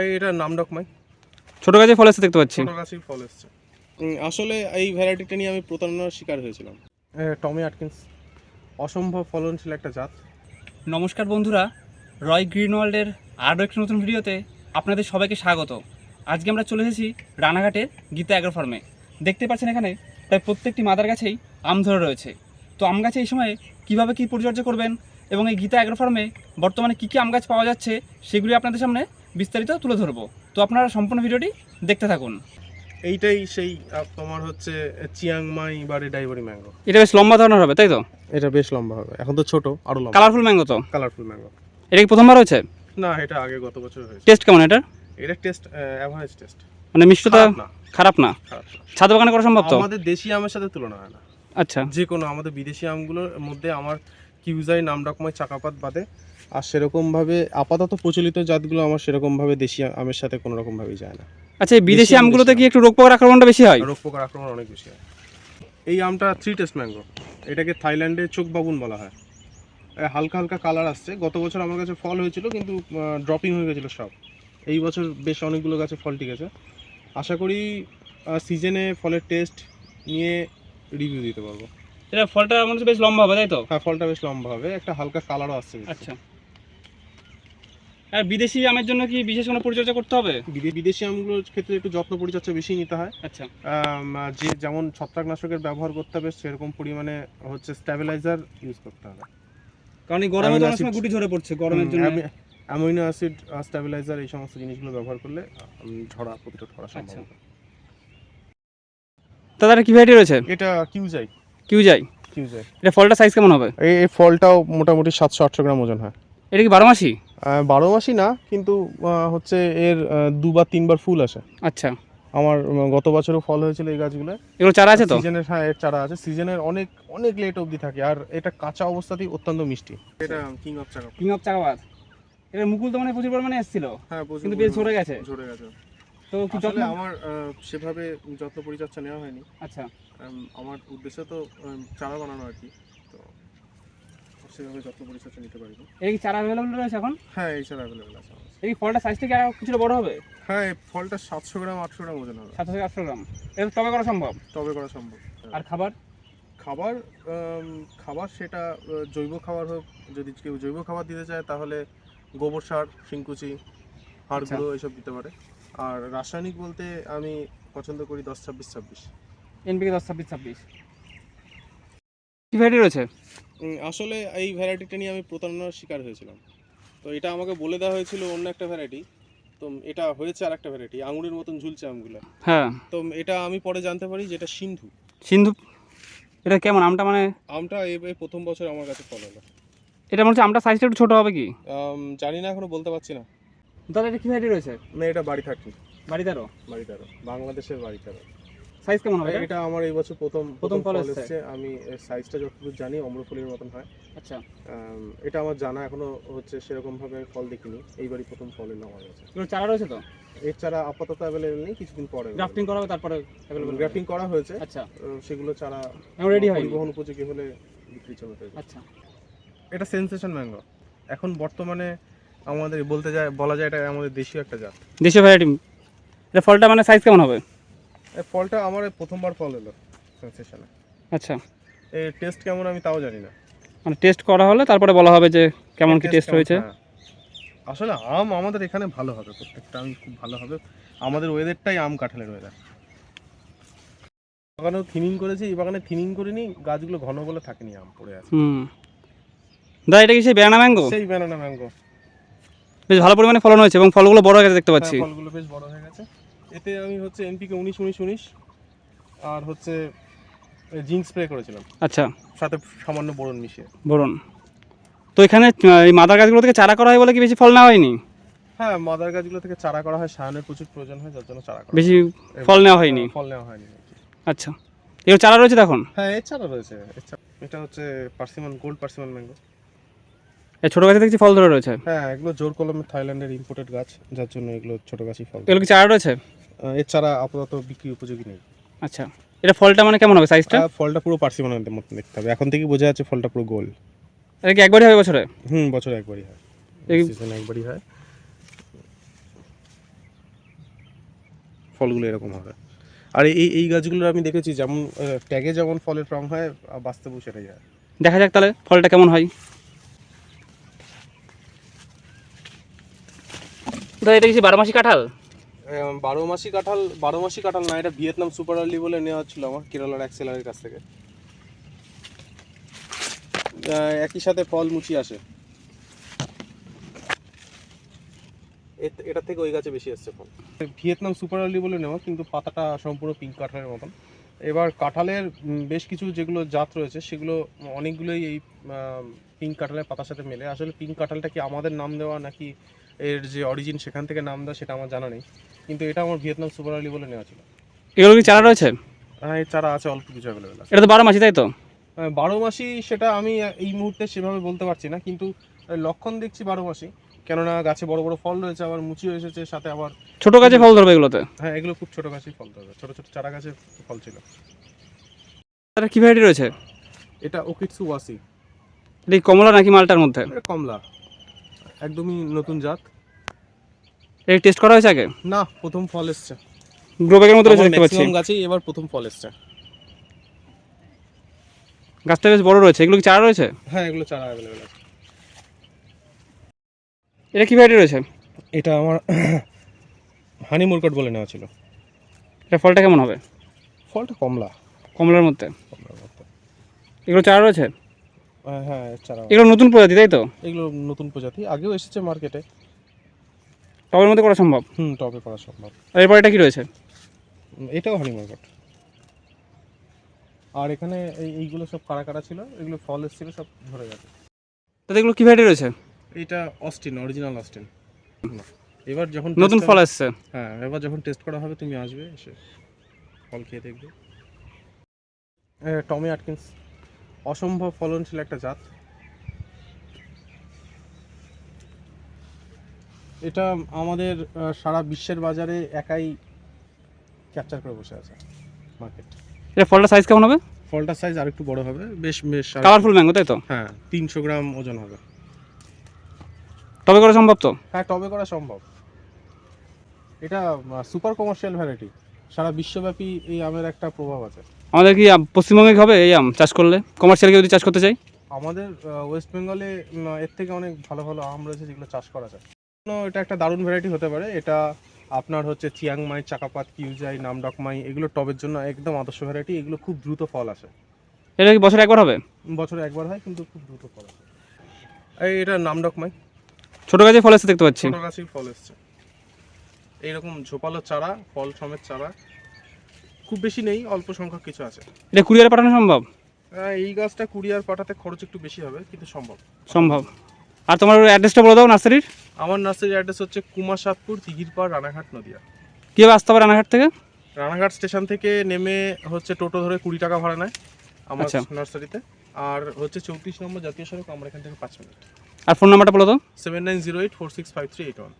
এই এটা নামডকমাই ছোটো গাছে ফল এসে দেখতে পাচ্ছি। ছোট গাছেই ফল এসছে। আসলে এই ভ্যারাইটিটা নিয়ে আমি প্রতারণার শিকার হয়েছিলাম। টমি আটকিন্স অসম্ভব ফলনশীল একটা জাত। নমস্কার বন্ধুরা রয় গ্রিন ওয়ার্ল্ডের আরও একটি নতুন ভিডিওতে আপনাদের সবাইকে স্বাগত। আজকে আমরা চলে এসেছি রানাঘাটের গীতা অ্যাগ্রো ফার্মে। দেখতে পাচ্ছেন এখানে প্রায় প্রত্যেকটি মাদার গাছেই আম ধরে রয়েছে। তো আম গাছে এই সময়ে কীভাবে কী পরিচর্যা করবেন এবং এই গীতা অ্যাগ্রো ফার্মে বর্তমানে কী কী আম গাছ পাওয়া যাচ্ছে সেগুলি আপনাদের সামনে বিস্তারিত তুলে ধরবো। তো আপনারা সম্পূর্ণ ভিডিওটি দেখতে থাকুন। এইটাই সেই তোমার হচ্ছে চিয়াংমাই বা ডাইভারি ম্যাঙ্গো। এটা বেশ লম্বা ধরনের হবে তাই তো? এটা বেশ লম্বা হবে। এখন তো ছোট আরও লম্বা। কালারফুল ম্যাঙ্গো তো? কালারফুল ম্যাঙ্গো এটা কি প্রথমবার হয়েছে? না এটা আগে গত বছর হয়েছে। টেস্ট কেমন এটার? এটা টেস্ট অ্যাভারেজ টেস্ট মানে মিষ্টতা খারাপ না। খারাপ না? খারাপ না। ছাদ বাগানে করা সম্ভব তো? আমাদের দেশি আমের সাথে তুলনা হয় না। আচ্ছা। যে কোনো আমাদের বিদেশি আমগুলোর মধ্যে আমার কিউজাই নাম ডকমাই চাকাপাত বাদে আর সেরকমভাবে আপাতত প্রচলিত জাতগুলো আমার সেরকমভাবে দেশি আমের সাথে কোনো রকমভাবেই যায় না। আচ্ছা এই বিদেশি আমগুলোতে কি একটু রোগ পোকার আক্রমণটা বেশি হয়? রোগ পোকার আক্রমণ অনেক বেশি হয়। এই আমটা থ্রি টেস্ট ম্যাঙ্গো এটাকে থাইল্যান্ডে চোখ বাবুন বলা হয়। হালকা হালকা কালার আসছে। গত বছর আমার কাছে ফল হয়েছিল কিন্তু ড্রপিং হয়ে গেছিল সব। এই বছর বেশ অনেকগুলো গাছে ফল টিকেছে আশা করি সিজনে ফলের টেস্ট নিয়ে রিভিউ দিতে পারব। এটা ফলটা আমার বেশ লম্বা হবে তাই তো? হ্যাঁ ফলটা বেশ লম্বা হবে। একটা হালকা কালারও আসছে। আচ্ছা। আর বিদেশি আমের জন্য কি বিশেষ কোনো পরিচর্যা করতে হবে? বিদেশি আমগুলোর ক্ষেত্রে একটু যত্ন পরিচর্যা বেশি নিতে হয়। আচ্ছা। যে যেমন ছত্রাকনাশকের ব্যবহার করতে হবে সেরকম পরিমাণে হচ্ছে স্ট্যাবিলাইজার ইউজ করতে হবে। কারণ এই গরমে তো অনেক সময় গুটি ঝরে পড়ছে গরমের জন্য। অ্যামিনো অ্যাসিড স্ট্যাবিলাইজার এই সমস্ত জিনিসগুলো ব্যবহার করলে ঝরা প্রতিরোধ করা সম্ভব। দাদা কি ভ্যারাইটি রয়েছে? এটা কিউজাই কিউ যাই কিউজাই এটা ফলটা সাইজ কেমন হবে? এই ফলটাও মোটামুটি সাতশো আটশো গ্রাম ওজন হয়। এটা কি বারো মাসি? বারো মাসই না কিন্তু হচ্ছে এর দুবার তিনবার ফুল আসে। আচ্ছা। আমার গত বছরও ফল হয়েছিল এই গাছগুলো এগুলো চারা আছে তো? সিজনের হ্যাঁ এর চারা আছে। সিজনের অনেক অনেক লেট অবধি থাকে আর এটা কাঁচা অবস্থাতেই অত্যন্ত মিষ্টি। এটা কিং অফ চাকা কিং অফ চাকাবাদ এটা মুকুল তো মানে প্রচুর পরিমাণে এসেছিল হ্যাঁ প্রচুর কিন্তু বেশ ঝরে গেছে। ঝরে গেছে। তো কি যত্ন আমার সেভাবে যত্ন পরিচর্যা নেওয়া হয়নি। আচ্ছা। আমার উদ্দেশ্য তো চারা বানানো আর কি। সেভাবে যত্ন পরিচর্যা নিতে পারি না। এটা কি চারা অ্যাভেলেবল রয়েছে এখন? হ্যাঁ এই চারা অ্যাভেলেবেল আছে এই ফলটা সাইজটা কি আর কিছুটা বড় হবে? হ্যাঁ এই ফলটা সাতশো গ্রাম আটশো গ্রাম ওজন হবে। সাতশো থেকে আটশো গ্রাম। এটা তবে করা সম্ভব? তবে করা সম্ভব আর খাবার? খাবার খাবার সেটা জৈব খাবার হোক যদি কেউ জৈব খাবার দিতে চায় তাহলে গোবর সার শিংকুচি হাড় আচ্ছা। গুঁড়ো এসব দিতে পারে। আর রাসায়নিক বলতে আমি পছন্দ করি দশ ছাব্বিশ ছাব্বিশ। এনপিকে দশ ছাব্বিশ ছাব্বিশ। কি ভ্যারাইটি রয়েছে? আসলে এই ভ্যারাইটিটা নিয়ে আমি প্রতারণার শিকার হয়েছিলাম। তো এটা আমাকে বলে দেওয়া হয়েছিল অন্য একটা ভ্যারাইটি তো এটা হয়েছে আর একটা ভ্যারাইটি আঙুরের মতন ঝুলছে আমগুলো হ্যাঁ। তো এটা আমি পরে জানতে পারি যেটা সিন্ধু। সিন্ধু? এটা কেমন আমটা মানে? আমটা এই প্রথম বছর আমার কাছে ফল হলো। এটা মনে হচ্ছে আমটা সাইজটা একটু ছোটো হবে কি? জানি না এখনও বলতে পারছি না। দাদা এটা কি ভ্যারাইটি রয়েছে? না এটা বাড়ি থাকি বাড়িদারও বাড়ি তেরো বাংলাদেশের বাড়ি তেরো সাইজ কেমন হবে এটা? আমার এই বছর প্রথম প্রথম ফল এসছে। আমি সাইজটা যতদূর জানি অম্রফুলির মতন হয়। আচ্ছা। এটা আমার জানা এখনও হচ্ছে সেরকম ভাবে ফল দেখিনি। এইবারই প্রথম ফল এলো আমার কাছে। এগুলো চারা রয়েছে তো? এর চারা আপাতত অ্যাভেলেবেল নেই কিছুদিন পরে গ্রাফটিং করা হবে তারপরে অ্যাভেলেবল গ্রাফটিং করা হয়েছে। আচ্ছা। সেগুলো চারা এখন রেডি হয়নি? পরিবহন উপযোগী হলে বিক্রি চলে যাবে আচ্ছা। এটা সেন্সেশন ম্যাঙ্গো এখন বর্তমানে আমাদের বলতে যায় বলা যায় এটা আমাদের দেশীয় একটা জাত। দেশীয় ভ্যারাইটি এটা ফলটা মানে সাইজ কেমন হবে? এই ফলটা আমার এই প্রথমবার ফল এলো সেন্সেশনে আচ্ছা। এর টেস্ট কেমন আমি তাও জানি না। মানে টেস্ট করা হলে তারপরে বলা হবে যে কেমন কি টেস্ট? হয়েছে। হ্যাঁ। আসলে আম আমাদের এখানে ভালো হবে প্রত্যেকটা আম খুব ভালো হবে। আমাদের ওয়েদারটাই আম কাঁঠালের ওয়েদার বাগানেও থিনিং করেছি এই বাগানে থিনিং করিনি গাছগুলো ঘন বলে থাকেনি আম পড়ে আছে। হুম। দাদা এটা কি সেই ব্যানানা ম্যাঙ্গো সেই ব্যানানা ম্যাঙ্গো বেশ ভালো পরিমাণে ফলন হয়েছে এবং ফলগুলো বড় হয়ে গেছে দেখতে পাচ্ছি। ফলগুলো বেশ বড় হয়ে গেছে। এতে আমি হচ্ছে এনপিকে উনিশ উনিশ উনিশ আর হচ্ছে জিঙ্ক স্প্রে করেছিলাম। আচ্ছা। সাথে সামান্য বোরন মিশিয়ে। বলুন তো এখানে এই মাদার গাছগুলো থেকে চারা করা হয় বলে কি বেশি ফল নেওয়া হয়নি? হ্যাঁ মাদার গাছগুলো থেকে চারা করা হয় সায়ানের প্রচুর প্রয়োজন হয় যার জন্য চারা করা বেশি ফল নেওয়া হয়নি? ফল নেওয়া হয়নি আচ্ছা। এগুলো চারা রয়েছে দেখুন হ্যাঁ এছাড়া রয়েছে এটা হচ্ছে পার্সিমন গোল্ড পার্সিমন ম্যাঙ্গো। এই ছোটো গাছে দেখছি ফল ধরে রয়েছে। হ্যাঁ এগুলো জোর কলমে থাইল্যান্ডের ইম্পোর্টেড গাছ যার জন্য এগুলো ছোট গাছই ফল। এগুলো কি চারা রয়েছে? চারা আপাতত বিক্রি উপযোগী নেই। আচ্ছা এটা ফলটা মানে কেমন হবে সাইজটা ফলটা পুরো পার্সিমনের মতন দেখতে হবে। এখন থেকে বোঝা যাচ্ছে ফলটা পুরো গোল। এটা কি একবারই হবে বছরে? হুম বছরে একবারই হয়। এই- সিজন একবারই হয়। ফলগুলো এরকম হবে। আর এই এই গাছগুলো আমি দেখেছি যেমন ট্যাগে যেমন ফলের রং হয় আহ, বাস্তবেও সেটাই হয়। দেখা যাক তাহলে ফলটা কেমন হয়। দাদা এটা কিছু বারো মাসি কাঁঠাল? বারো মাসি কাঁঠাল, বারো মাসি কাঁঠাল না, এটা ভিয়েতনাম সুপার আর্লি বলে নেওয়া হচ্ছিল আমার, কেরালার এক সেলারের কাছ থেকে। একই সাথে ফল মুচি আসে। এটা থেকে ওই গাছে বেশি আসছে ফল। ভিয়েতনাম সুপার আর্লি বলে নেওয়া, কিন্তু পাতাটা সম্পূর্ণ পিঙ্ক কাঁঠালের মতন। এবার কাঁঠালের বেশ কিছু যেগুলো জাত রয়েছে, সেগুলো অনেকগুলোই এই পিঙ্ক কাঁঠালের পাতার সাথে মেলে। আসলে পিঙ্ক কাঁঠালটা কি আমাদের নাম দেওয়া নাকি এর যে অরিজিন সেখান থেকে নাম দেওয়া সেটা আমার জানা নেই। কিন্তু এটা আমার ভিয়েতনাম সুপার আর্লি বলে নেওয়া ছিল। এগুলো কি চারা রয়েছে? হ্যাঁ এর চারা আছে অল্প কিছু অ্যাভেলেবেল আছে। এটা তো বারো মাসি তাই তো? বারো মাসি সেটা আমি এই মুহূর্তে সেভাবে বলতে পারছি না কিন্তু লক্ষণ দেখছি বারো মাসি। কেননা গাছে বড় বড় ফল রয়েছে আবার মুচি এসেছে সাথে আবার ছোট গাছে ফল ধরবে এগুলোতে? হ্যাঁ এগুলো খুব ছোট গাছেই ফল ধরবে ছোট ছোট চারা গাছে ফল ছিল। তার কি ভ্যারাইটি রয়েছে? এটা ওকিটসু ওয়াসি এটা কমলা নাকি মালটার মধ্যে? কমলা। একদমই নতুন জাত। এটা টেস্ট করা হয়েছে আগে? না প্রথম ফল এসছে। গ্রো ব্যাগের মধ্যে রয়েছে দেখতে পাচ্ছি। গাছেই এবার প্রথম ফল এসছে। গাছটা বেশ বড় রয়েছে। এগুলো কি চারা রয়েছে? হ্যাঁ এগুলো চারা অ্যাভেলেবেল আছে। এটা কি ভ্যারাইটি রয়েছে? এটা আমার হানি মুরকট বলে নেওয়া ছিল। এটা ফলটা কেমন হবে? ফলটা কমলা। কমলার মধ্যে। এগুলো চারা রয়েছে? হ্যাঁ, হ্যাঁ চারা এগুলো নতুন প্রজাতি তাই তো? এগুলো নতুন প্রজাতি। আগেও এসেছে মার্কেটে টবের মধ্যে করা সম্ভব? হুম টবে করা সম্ভব। আর এরপর এটা কি রয়েছে? এটাও হানি মার্কেট আর এখানে এই এইগুলো সব কারা কারা ছিল? এগুলো ফল এসেছিল সব ধরে গেছে। তাতে এগুলো কি ভ্যারাইটি রয়েছে? এটা অস্টিন অরিজিনাল অস্টিন এবার যখন নতুন ফল আসছে হ্যাঁ এবার যখন টেস্ট করা হবে তুমি আসবে এসে ফল খেয়ে দেখবে। Tommy Atkins. অসম্ভব ফলনশীল একটা জাত। এটা আমাদের সারা বিশ্বের বাজারে একাই ক্যাপচার করে বসে আছে মার্কেট এটা ফলটা সাইজ কেমন হবে? ফলটার সাইজ আরেকটু বড় হবে বেশ বেশ আর- কালারফুল ম্যাঙ্গো তাই তো? হ্যাঁ তিনশো গ্রাম ওজন হবে। টবে করা সম্ভব তো? হ্যাঁ টবে করা সম্ভব। এটা সুপার কমার্শিয়াল ভ্যারাইটি সারা বিশ্বব্যাপী এই আমের একটা প্রভাব আছে। আমাদের কি পশ্চিমবঙ্গে কি হবে এই আম চাষ করলে? কমার্শিয়াল যদি চাষ করতে চাই আমাদের ওয়েস্ট বেঙ্গলে এর থেকে অনেক ভালো ভালো আম রয়েছে যেগুলো চাষ করা যায়। এটা একটা দারুণ ভ্যারাইটি হতে পারে। এটা আপনার হচ্ছে চিয়াংমাই চাকাপাত কিউজাই নামডকমাই এগুলো টবের জন্য একদম আদর্শ ভ্যারাইটি এগুলো খুব দ্রুত ফল আসে। এটা কি বছরে একবার হবে? বছরে একবার হয় কিন্তু খুব দ্রুত ফল আসে। এই এটা নামডকমাই ছোট গাছে ফল আসতে দেখতে পাচ্ছি। ছোট গাছেই ফল এসছে। এইরকম ঝোপালো চারা ফল সমেত চারা খুব বেশি নেই অল্প সংখ্যক কিছু আছে। এটা কুরিয়ারে পাঠানো সম্ভব? আহ, এই গাছটা কুরিয়ার পাঠাতে খরচ একটু বেশি হবে কিন্তু সম্ভব। সম্ভব। আর তোমার অ্যাড্রেসটা বলে দাও নার্সারির। আমার নার্সারির অ্যাড্রেস হচ্ছে কুমার সাতপুর দিঘিরপাড় রানাঘাট নদিয়া। কীভাবে আসতে হবে রানাঘাট থেকে? রানাঘাট স্টেশন থেকে নেমে হচ্ছে টোটো ধরে কুড়ি টাকা ভাড়া নেয় আমার আচ্ছা। নার্সারিতে। আর হচ্ছে চৌত্রিশ নম্বর জাতীয় সড়ক আমরা এখান থেকে পাঁচ মিনিট। আর ফোন নাম্বারটা বলে দাও seven nine zero eight four six five three eight one.